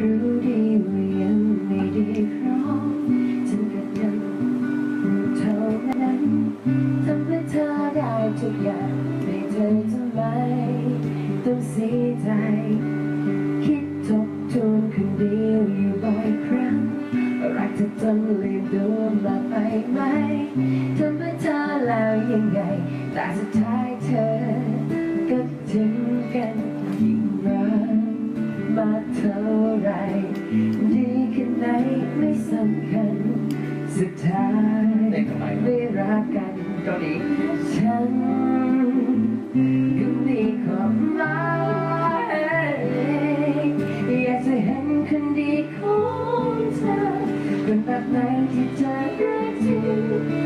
รู้ดีว่ายังไม่ดีพร้อมฉันก็ยังเท่านั้นทำเพื่อเธอได้ทุกอย่างไม่เธอทำไมต้องเสียใจ คิดทบทวนคนเดียวอยู่บ่อยครั้ง รักเธอจนลืมดูมากไปไหมทำเพื่อเธอแล้วยังไงแต่สุดท้ายเธอก็ถึงกัน เล่นทำไมไม่รักกันเกาหลีฉันยังมีความหมายอยากจะเห็นคนดีของเธอเป็นแบบไหนที่เธอรักจริง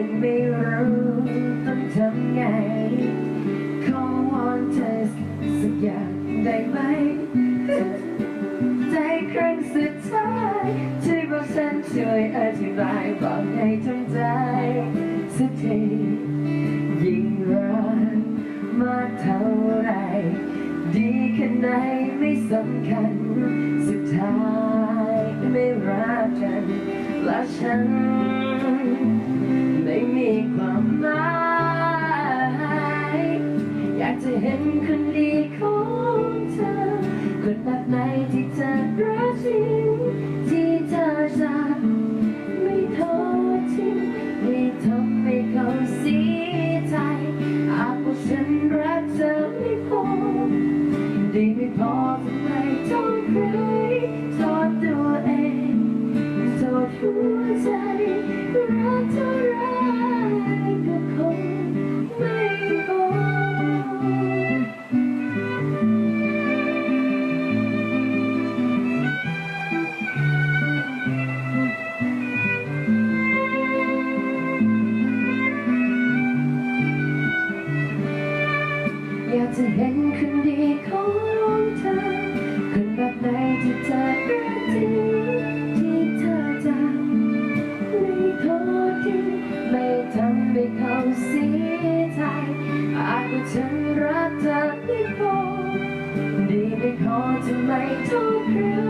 ก็ยังไม่รู้ต้องทำไง ขอวอนเธอสักอย่างได้ไหม ใจครั้งสุดท้ายช่บอกฉันช่วยอธิบายบอกให้ทำใจสักทียิ่งรักมากเท่าไร ดีแค่ไหนไม่สำคัญ สุดท้ายไม่รักกันและฉัน ดีไม่พอทำไมต้องใครโทษตัวเองโทษหัวใจ อยากจะเห็นคนดีของเธอคนแบบไหนที่เธอรักจริงที่เธอจะไม่โทษทิ้งไม่ทำให้เขาเสียใจอาจว่าฉันรักเธอไม่พอดีไม่พอจะไม่โทษใครโทษตัวเอง